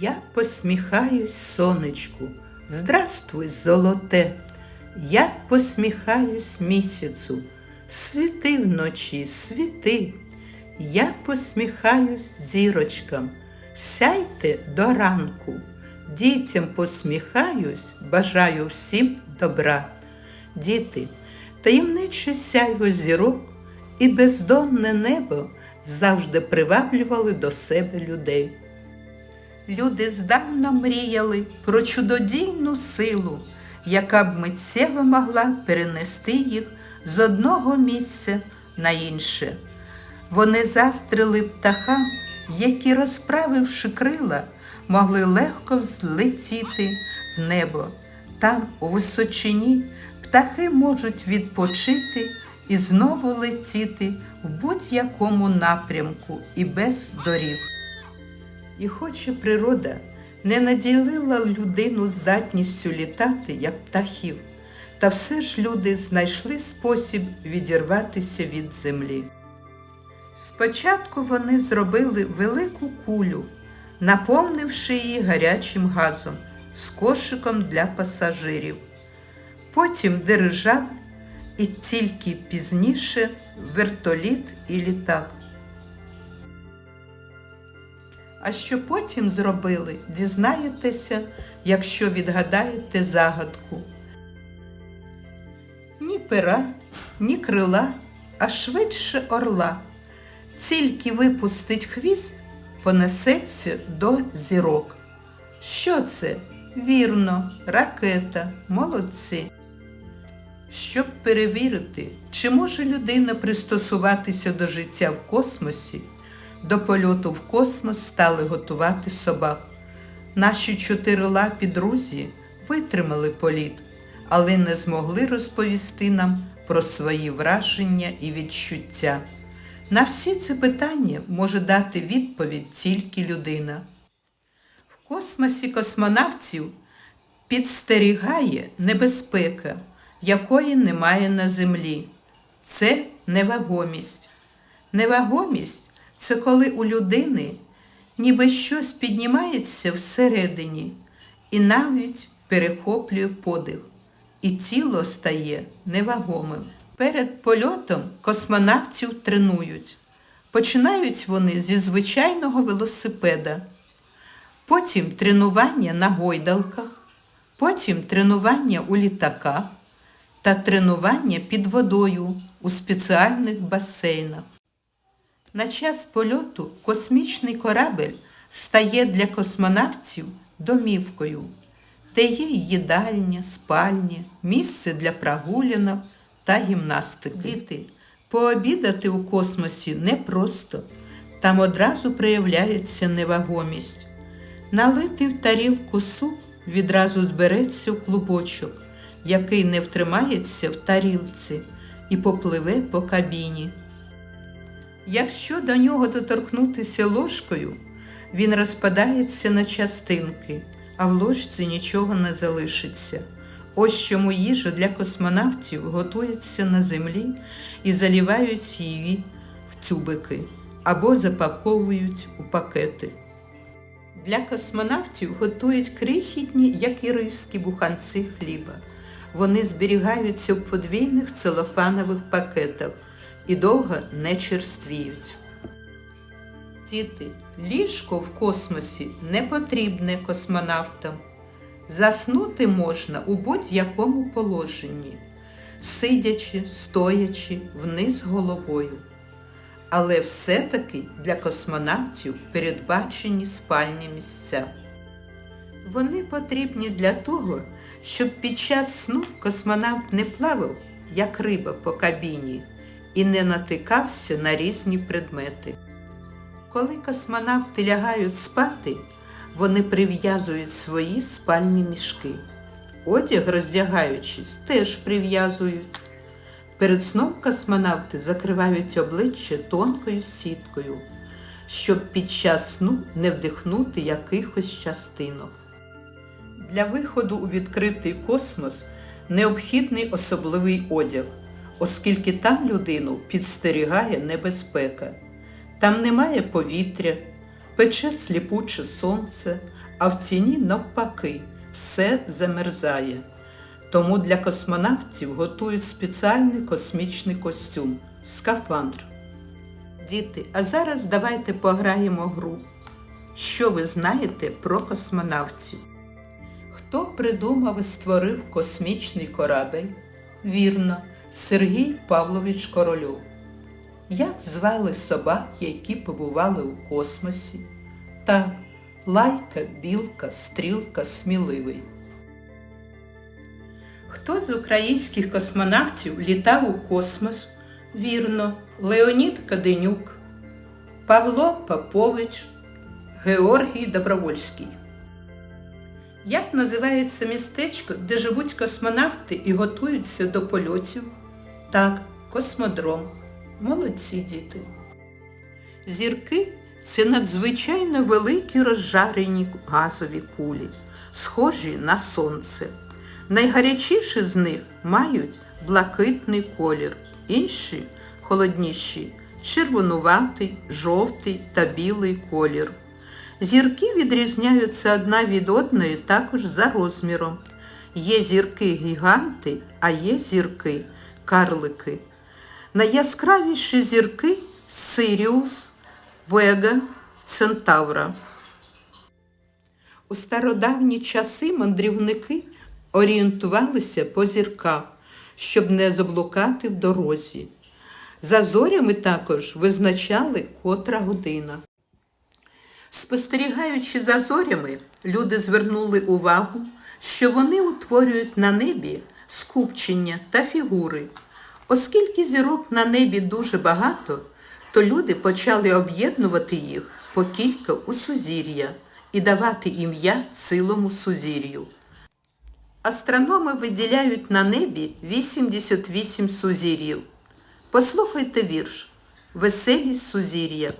Я посміхаюсь сонечку, здравствуй, золоте. Я посміхаюсь місяцю, світи вночі, світи. Я посміхаюсь зірочкам, сяйте до ранку. Дітям посміхаюсь, бажаю всім добра. Діти, таємниче сяйво зірок і бездонне небо завжди приваблювали до себе людей. Люди здавна мріяли про чудодійну силу, яка б миттєво могла перенести їх з одного місця на інше. Вони застрили птахам, які, розправивши крила, могли легко взлетіти в небо. Там, у височині, птахи можуть відпочити і знову летіти в будь-якому напрямку і без доріг. І хоч і природа не наділила людину здатністю літати, як птахів, та все ж люди знайшли спосіб відірватися від землі. Спочатку вони зробили велику кулю, наповнивши її гарячим газом з кошиком для пасажирів. Потім дирижаб і тільки пізніше вертоліт і літак. А що потім зробили, дізнаєтеся, якщо відгадаєте загадку. Ні пера, ні крила, а швидше орла. Тільки випустить хвіст, понесеться до зірок. Що це? Вірно, ракета, молодці. Щоб перевірити, чи може людина пристосуватися до життя в космосі, до польоту в космос стали готувати собак. Наші чотирилапі друзі витримали політ, але не змогли розповісти нам про свої враження і відчуття. На всі ці питання може дати відповідь тільки людина. В космосі космонавтів підстерігає небезпека, якої немає на землі. Це невагомість. Невагомість це коли у людини ніби щось піднімається всередині і навіть перехоплює подих, і тіло стає невагомим. Перед польотом космонавтів тренують. Починають вони зі звичайного велосипеда, потім тренування на гойдалках, потім тренування у літаках та тренування під водою у спеціальних басейнах. На час польоту космічний корабель стає для космонавтів домівкою, де є їдальня, спальня, місце для прогулянок та гімнастики. Діти, пообідати у космосі непросто, там одразу проявляється невагомість. Налити в тарілку суп відразу збереться в клубочок, який не втримається в тарілці і попливе по кабіні. Якщо до нього доторкнутися ложкою, він розпадається на частинки, а в ложці нічого не залишиться. Ось чому їжа для космонавтів готується на землі і залівають її в тюбики або запаковують у пакети. Для космонавтів готують крихітні, як і риски, буханці хліба. Вони зберігаються в подвійних целофанових пакетах і довго не черствіють. Діти, ліжко в космосі не потрібне космонавтам. Заснути можна у будь-якому положенні, сидячи, стоячи вниз головою. Але все-таки для космонавтів передбачені спальні місця. Вони потрібні для того, щоб під час сну космонавт не плавав, як риба по кабіні, і не натикався на різні предмети. Коли космонавти лягають спати, вони прив'язують свої спальні мішки. Одяг, роздягаючись, теж прив'язують. Перед сном космонавти закривають обличчя тонкою сіткою, щоб під час сну не вдихнути якихось частинок. Для виходу у відкритий космос необхідний особливий одяг, оскільки там людину підстерігає небезпека. Там немає повітря, пече сліпуче сонце, а в ціні навпаки все замерзає. Тому для космонавтів готують спеціальний космічний костюм скафандр. Діти, а зараз давайте пограємо гру. Що ви знаєте про космонавтів? Хто придумав і створив космічний корабель? Вірно, Сергій Павлович Корольов. Як звали собак, які побували у космосі? Так, лайка, білка, стрілка, сміливий. Хто з українських космонавтів літав у космос? Вірно, Леонід Каденюк, Павло Попович, Георгій Добровольський. Як називається містечко, де живуть космонавти і готуються до польотів? Так, космодром. Молодці діти. Зірки це надзвичайно великі розжарені газові кулі, схожі на сонце. Найгарячіші з них мають блакитний колір, інші холодніші червонуватий, жовтий та білий колір. Зірки відрізняються одна від одної також за розміром. Є зірки-гіганти, а є зірки карлики. Найяскравіші зірки Сиріус, Вега, Центавра. У стародавні часи мандрівники орієнтувалися по зірках, щоб не заблукати в дорозі. За зорями також визначали котра година. Спостерігаючи за зорями, люди звернули увагу, що вони утворюють на небі скупчення та фігури. Оскільки зірок на небі дуже багато, то люди почали об'єднувати їх по кілька у сузір'я і давати ім'я цілому сузір'ю. Астрономи виділяють на небі 88 сузір'їв. Послухайте вірш Веселість сузір'я.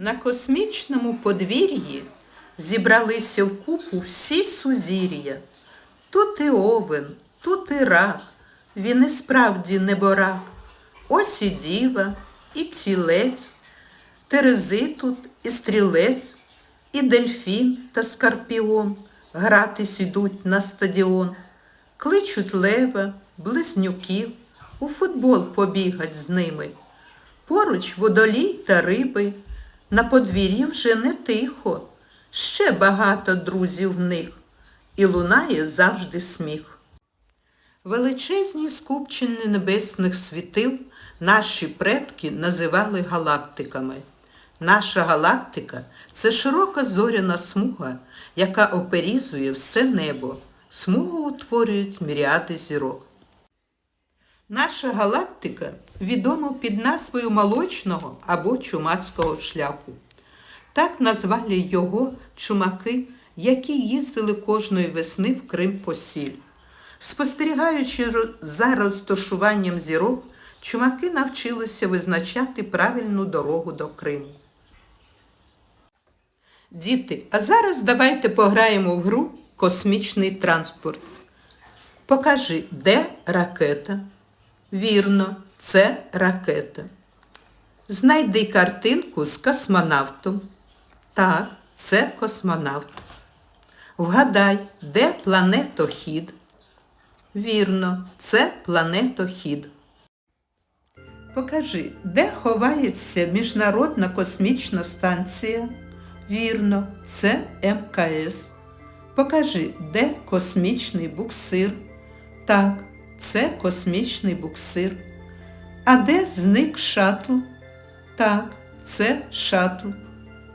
На космічному подвір'ї зібралися вкупу всі сузір'я. Тут і овен, тут і рак, він і справді неборак. Ось і діва, і цілець, терези тут і стрілець, і дельфін та скорпіон гратись ідуть на стадіон, кличуть лева, близнюків, у футбол побігать з ними. Поруч водолій та риби, на подвір'ї вже не тихо, ще багато друзів в них, і лунає завжди сміх. Величезні скупчення небесних світил наші предки називали галактиками. Наша галактика це широка зоряна смуга, яка оперізує все небо. Смугу утворюють міріади зірок. Наша галактика відома під назвою молочного або чумацького шляху. Так назвали його чумаки, які їздили кожної весни в Крим по сіль. Спостерігаючи за розташуванням зірок, чумаки навчилися визначати правильну дорогу до Криму. Діти, а зараз давайте пограємо в гру Космічний транспорт. Покажи, де ракета? Вірно, це ракета. Знайди картинку з космонавтом. Так, це космонавт. Вгадай, де планетохід? Вірно, це планетохід. Покажи, де ховається Міжнародна космічна станція? Вірно, це МКС. Покажи, де космічний буксир? Так, це космічний буксир. А де зник шатл? Так, це шатл.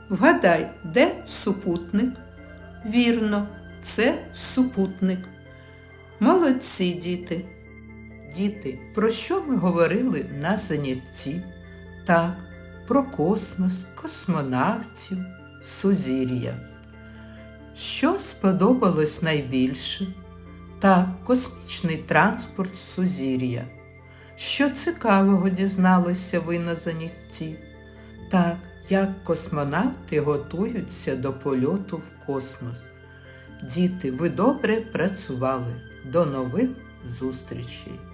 Вгадай, де супутник? Вірно, це супутник. Молодці діти. Діти, про що ми говорили на занятті? Так, про космос, космонавтів, сузір'я. Що сподобалось найбільше? Так, космічний транспорт сузір'я. Що цікавого дізналися ви на занятті? Так, як космонавти готуються до польоту в космос. Діти, ви добре працювали. До нових зустрічей!